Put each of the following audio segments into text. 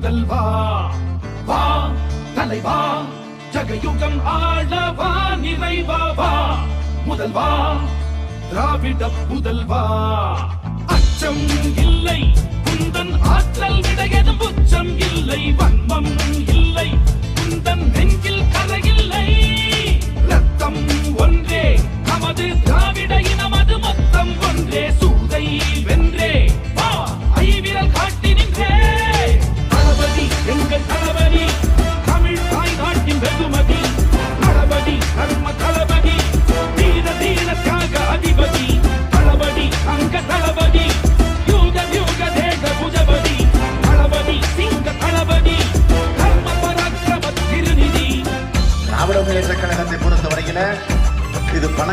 முதல்வா வா. தலைவா ஜகயுகம் ஆளவா நிறைவா வா. முதல்வா திராவிட புதல்வா அச்சம் இல்லை குந்தன் ஆற்றல்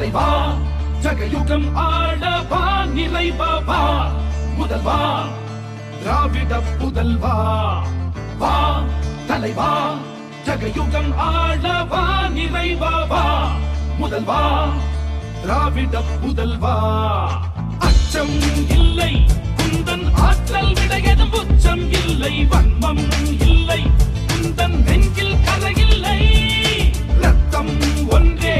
தலைவா ஜகயுகம் ஆளவா நிறைவா முதல்வா திராவிட புதல்வா. வா தலைவா ஜகயுகம் ஆளவா நிறைவா முதல்வா திராவிட புதல்வா. அச்சம் இல்லை குந்தன் ஆற்றல் விடையதும் உச்சம் இல்லை வன்மம் இல்லை குந்தன் நெஞ்சில் கரையில்லை ரத்தம் ஒன்றே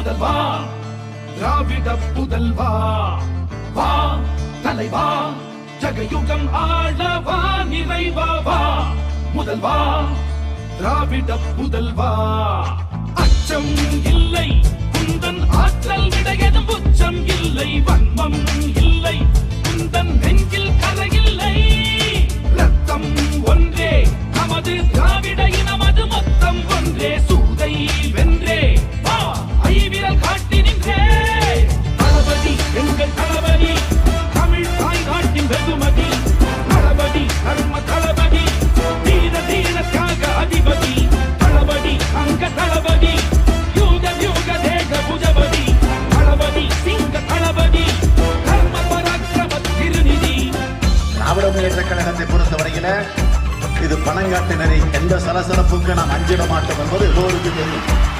முதல்வா திராவிட புதல்வா வா. தலைவா. ஜகயுகம் ஆளவா நிறைவா வா. முதல்வா திராவிட புதல்வா இந்த சலசலப்புக்கு நாம் அஞ்சிட மாட்டோம் என்பது எல்லோருக்கும் தெரியும்.